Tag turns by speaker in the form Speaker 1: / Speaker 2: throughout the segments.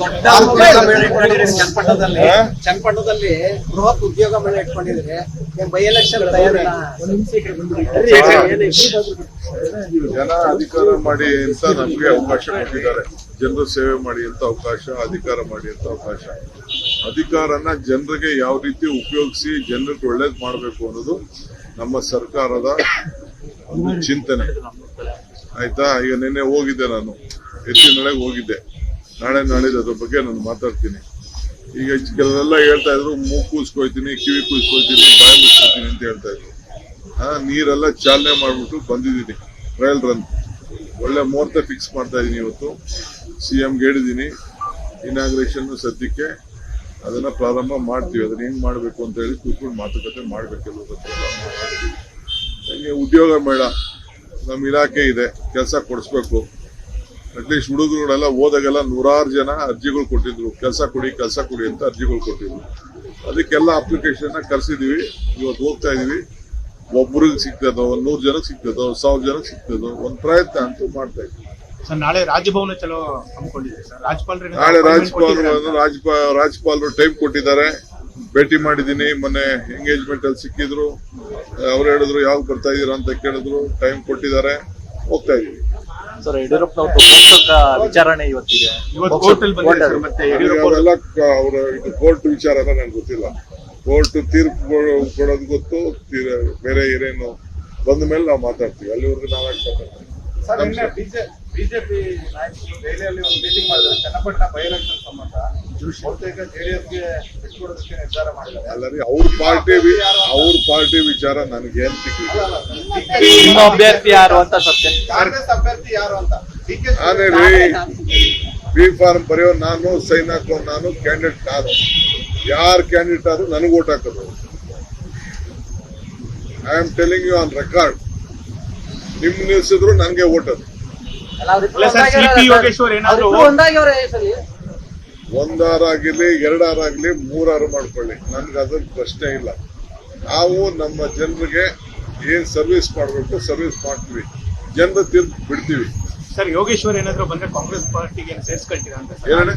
Speaker 1: ದೊಡ್ಡ ಉದ್ಯೋಗ ಮೇಳ ಚನ್ನಪಟ್ಟಣದಲ್ಲಿ? ಚನ್ನಪಟ್ಟಣದಲ್ಲಿ ಬೃಹತ್ ಉದ್ಯೋಗ ಮೇಳ ಇಟ್ಕೊಂಡಿದ್ರೆ ಬೈ ಎಲೆಕ್ಷನ್
Speaker 2: ಜನ ಅಧಿಕಾರ ಮಾಡಿ ಅಂತ ನಮ್ಗೆ ಅವಕಾಶ ಕೊಟ್ಟಿದ್ದಾರೆ. ಜನರು ಸೇವೆ ಮಾಡಿ ಅಂತ ಅವಕಾಶ ಅಧಿಕಾರ ಮಾಡಿ ಅಂತ ಅವಕಾಶ. ಅಧಿಕಾರನ ಜನರಿಗೆ ಯಾವ ರೀತಿ ಉಪಯೋಗಿಸಿ ಜನರಿಗೆ ಒಳ್ಳೇದ್ ಮಾಡಬೇಕು ಅನ್ನೋದು ನಮ್ಮ ಸರ್ಕಾರದ ಒಂದು ಚಿಂತನೆ. ಆಯ್ತಾ? ಈಗ ನಿನ್ನೆ ಹೋಗಿದ್ದೆ ನಾನು. ಎತ್ತಿನೊಳಗೆ ಹೋಗಿದ್ದೆ. ನಾಳೆ ನಾಳೆ ಅದ್ರ ಬಗ್ಗೆ ನಾನು ಮಾತಾಡ್ತೀನಿ. ಈಗ ಕೆಲವೆಲ್ಲ ಹೇಳ್ತಾ ಇದ್ರು ಮೂಗು ಕೂಸ್ಕೊಯ್ತೀನಿ ಕಿವಿ ಕೂಸ್ಕೊಯ್ತೀನಿ ಬಾಯಿ ಮುಚ್ಕೊಯ್ತೀನಿ ಅಂತ ಹೇಳ್ತಾ ಇದ್ರು. ಆ, ನೀರೆಲ್ಲ ಚಾಲನೆ ಮಾಡ್ಬಿಟ್ಟು ಬಂದಿದ್ದೀನಿ ಟ್ರಯಲ್ ರನ್ ಒಳ್ಳೆ ಮುಹೂರ್ತ ಫಿಕ್ಸ್ ಮಾಡ್ತಾ ಇದೀನಿ ಇವತ್ತು. ಸಿ ಎಂಗೆ ಹೇಳಿದ್ದೀನಿ ಇನಾಗ್ರೇಷನ್ ಸದ್ಯಕ್ಕೆ ಅದನ್ನ ಪ್ರಾರಂಭ ಮಾಡ್ತೀವಿ. ಅದನ್ನ ಹೆಂಗ್ ಮಾಡ್ಬೇಕು ಅಂತ ಹೇಳಿ ಕೂತ್ಕೊಂಡು ಮಾತುಕತೆ ಮಾಡ್ಬೇಕೆಲ್ಲ ಹಂಗೆ ಉದ್ಯೋಗ ಮೇಳ ನಮ್ಮ ಇಲಾಖೆ ಇದೆ ಕೆಲಸ ಕೊಡಿಸ್ಬೇಕು. ಅಟ್ಲೀಸ್ಟ್ ಹುಡುಗರುಗಳೆಲ್ಲ ಹೋದಾಗೆಲ್ಲ ನೂರಾರು ಜನ ಅರ್ಜಿಗಳು ಕೊಟ್ಟಿದ್ರು. ಕೆಲಸ ಕೊಡಿ ಕೆಲಸ ಕೊಡಿ ಅಂತ ಅರ್ಜಿಗಳು ಕೊಟ್ಟಿದ್ರು. ಅದಕ್ಕೆಲ್ಲ ಅಪ್ಲಿಕೇಶನ್ ಕರೆಸಿದೀವಿ. ಇವತ್ತು ಹೋಗ್ತಾ ಇದೀವಿ. ಒಬ್ರಿಗೆ ಸಿಗ್ತದೋ ಒಂದ್ ನೂರ್ ಜನಕ್ಕೆ ಸಿಗ್ತದೋ ಒಂದ್ ಸಾವಿರ ಜನಕ್ಕೆ ಸಿಗ್ತದೋ ಒಂದ್ ಪ್ರಯತ್ನ ಅಂತೂ ಮಾಡ್ತಾ ಇದ್ವಿ.
Speaker 3: ನಾಳೆ ರಾಜಭವನ ಚಲೋ ಹಮ್ಮಿಕೊಂಡಿದೆ ಸರ್? ರಾಜ್ಯಪಾಲರು
Speaker 2: ನಾಳೆ ರಾಜ್ಯಪಾಲರು ರಾಜ್ಯಪಾಲ ರಾಜ್ಯಪಾಲರು ಟೈಮ್ ಕೊಟ್ಟಿದ್ದಾರೆ. ಭೇಟಿ ಮಾಡಿದ್ದೀನಿ. ಮೊನ್ನೆ ಎಂಗೇಜ್ಮೆಂಟ್ ಅಲ್ಲಿ ಸಿಕ್ಕಿದ್ರು. ಅವ್ರು ಹೇಳಿದ್ರು ಯಾವಾಗ ಬರ್ತಾ ಇದೀರ ಅಂತ ಕೇಳಿದ್ರು. ಟೈಮ್ ಕೊಟ್ಟಿದ್ದಾರೆ. ಹೋಗ್ತಾ ಇದೀವಿ.
Speaker 4: ಸರ್ ಯಡಿಯೂರಪ್ಪನವ್ರ ಪೋಷಕ ವಿಚಾರಣೆ ಇವತ್ತಿದೆ.
Speaker 3: ಇವತ್ತು ಕೋರ್ಟ್ ಬಂದಿದೆ ಸರ್ ಮತ್ತೆ ಯಡಿಯೂರಪ್ಪ ಅವರ
Speaker 2: ಇದು ಕೋರ್ಟ್ ವಿಚಾರ ಎಲ್ಲ ನನ್ಗೆ ಗೊತ್ತಿಲ್ಲ. ಕೋರ್ಟ್ ತೀರ್ಪು ಕೊಡೋ- ಕೊಡೋದು ಗೊತ್ತು ಬೇರೆ ಏನೇನು ಬಂದ ಮೇಲೆ ನಾವು ಮಾತಾಡ್ತೀವಿ. ಅಲ್ಲಿವರೆಗೂ
Speaker 5: ನಾವು ಬಿಜೆಪಿ ನಾಯಕರು ದೆಹಲಿಯಲ್ಲಿ ಒಂದು ಮೀಟಿಂಗ್ ಮಾಡಿದ್ರೆ. ಚನ್ನಪಟ್ಟಣ ಬೈ ಎಲೆಕ್ಷನ್ ಸಂಬಂಧ. ಬಹುತೇಕ ಜೆಡಿಎಸ್ಗೆ ಬಿಟ್ಕೊಡೋದಕ್ಕೆ ನಿರ್ಧಾರ ಮಾಡಿದ್ದಾರೆ.
Speaker 2: ಅಲ್ಲರಿ ಅವ್ರ ಪಾರ್ಟಿ ಅವ್ರ ಪಾರ್ಟಿ ವಿಚಾರ ನನಗೆ ಏನ್ ಸಿಕ್ಕಿಲ್ಲ
Speaker 4: ನಿಮ್ಮ ಅಭ್ಯರ್ಥಿ ಯಾರು ಅಂತ ಸತ್ಯ?
Speaker 5: ಕಾಂಗ್ರೆಸ್ ಅಭ್ಯರ್ಥಿ ಯಾರು ಅಂತ?
Speaker 2: ನಾನೇ ರೀ ಬಿ ಫಾರ್ಮ್ ಬರೆಯೋ ನಾನು ಸೈನ್ ಹಾಕೋ ನಾನು ಕ್ಯಾಂಡಿಡೇಟ್ ನಾನು ಯಾರು ಕ್ಯಾಂಡಿಡೇಟ್ ಆದ್ರೂ ನನಗೆ ಓಟ್ ಹಾಕೋದು. I am telling you on record ನಿಮ್ ನಿಲ್ಸಿದ್ರು ನನಗೆ ಓಟ್ ಅದು.
Speaker 3: ಅಲ್ಲ
Speaker 2: ಎರಡಾರಾಗಲಿ ಮೂರಾರು ಮಾಡ್ಕೊಳ್ಳಿ. ನನ್ಗೆ ಅದಕ್ಕೆ ಪ್ರಶ್ನೆ ಇಲ್ಲ. ನಾವು ನಮ್ಮ ಜನರಿಗೆ ಏನ್ ಸರ್ವಿಸ್ ಮಾಡಬೇಕು ಸರ್ವಿಸ್ ಮಾಡ್ತೀವಿ. ಜನರ ತೀರ್ಪು ಬಿಡ್ತೀವಿ.
Speaker 3: ಸರ್ ಯೋಗೇಶ್ವರ್ ಏನಾದ್ರು ಬಂದ್ರೆ ಕಾಂಗ್ರೆಸ್ ಪಾರ್ಟಿಗೆ ಸೇರಿಸ್ಕೊಳ್ತೀರಾ ಅಂತ ಸರ್?
Speaker 2: ಏನಣ್ಣ?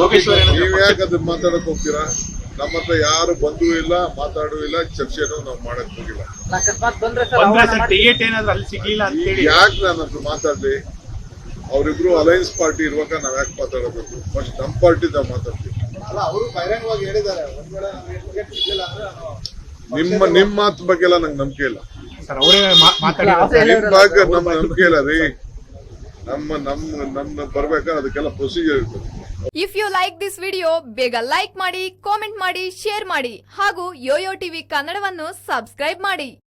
Speaker 3: ಯೋಗೇಶ್ವರ್ ನೀವು
Speaker 2: ನೀವ್ ಯಾಕೆ ಅದನ್ನ ಮಾತಾಡಕ್ ಹೋಗ್ತೀರಾ? ನಮ್ಮ ಹತ್ರ ಯಾರು ಬಂದೂ ಇಲ್ಲ ಮಾತಾಡೂ ಇಲ್ಲ ಚರ್ಚೆನೂ ನಾವು ಮಾಡಕ್ ಹೋಗಿಲ್ಲ.
Speaker 1: ಅಕಸ್ಮಾತ್ ಬಂದ್ರೆ ಸರ್
Speaker 3: ಬಂದ್ರೆ
Speaker 1: ಆಹ್ವಾನ
Speaker 3: ಸರ್
Speaker 1: ಮಾಡ್ತೀವಿ.
Speaker 3: ಟಿಕೆಟ್ ಏನಾದ್ರು ಅಲ್ಲಿ ಸಿಗ್ಲಿಲ್ಲ ಅಂತ ಹೇಳಿ
Speaker 2: ಯಾಕೆ ನಾನು ಮಾತಾಡ್ಲಿ ಅವರಿಬ್ರು ಅಲಯನ್ಸ್ ಪಾರ್ಟಿ ಇರುವಾಗ ನಾವು ಯಾಕೆ ಮಾತಾಡಬೇಕು? ಫಸ್ಟ್ ನಮ್ಮ ಪಾರ್ಟಿ ನಾವು ಮಾತಾಡ್ತೀವಿ.
Speaker 5: ಅಲ್ಲ ಅವರು ಬಹಿರಂಗವಾಗಿ ಹೇಳಿದ್ದಾರೆ. ಒಂದ್ ವೇಳೆ ನಮಗೆ ಟಿಕೆಟ್ ಸಿಗ್ಲಿಲ್ಲ ಅಂದ್ರೆ
Speaker 2: ನಿಮ್ಮ ನಿಮ್ಮ ಮಾತು ಬಗ್ಗೆ ಎಲ್ಲ ನಂಗೆ ನಂಬಿಕೆ ಇಲ್ಲ.
Speaker 3: ಸರ್ ಅವರೇ ಮಾತಾಡಿರೋ
Speaker 2: ನಿಮ್ ಬಗ್ಗೆ ನಮ್ಮ ನಂಬಿಕೆ ಇಲ್ಲ ರೀ. ನಮ್ಮ ನಮ್ಮ ನಮ್ಮ ಬರ್ಬೇಕಾದ್ರೆ ಅದಕ್ಕೆಲ್ಲ ಪ್ರೊಸೀಜರ್ ಇರ್ತದೆ.
Speaker 6: If you like this video ಬೇಗ ಲೈಕ್ ಮಾಡಿ ಕಾಮೆಂಟ್ ಮಾಡಿ ಶೇರ್ ಮಾಡಿ ಹಾಗೂ ಯೋಯೋ ಟಿವಿ ಕನ್ನಡವನ್ನು ಸಬ್ಸ್ಕ್ರೈಬ್ ಮಾಡಿ.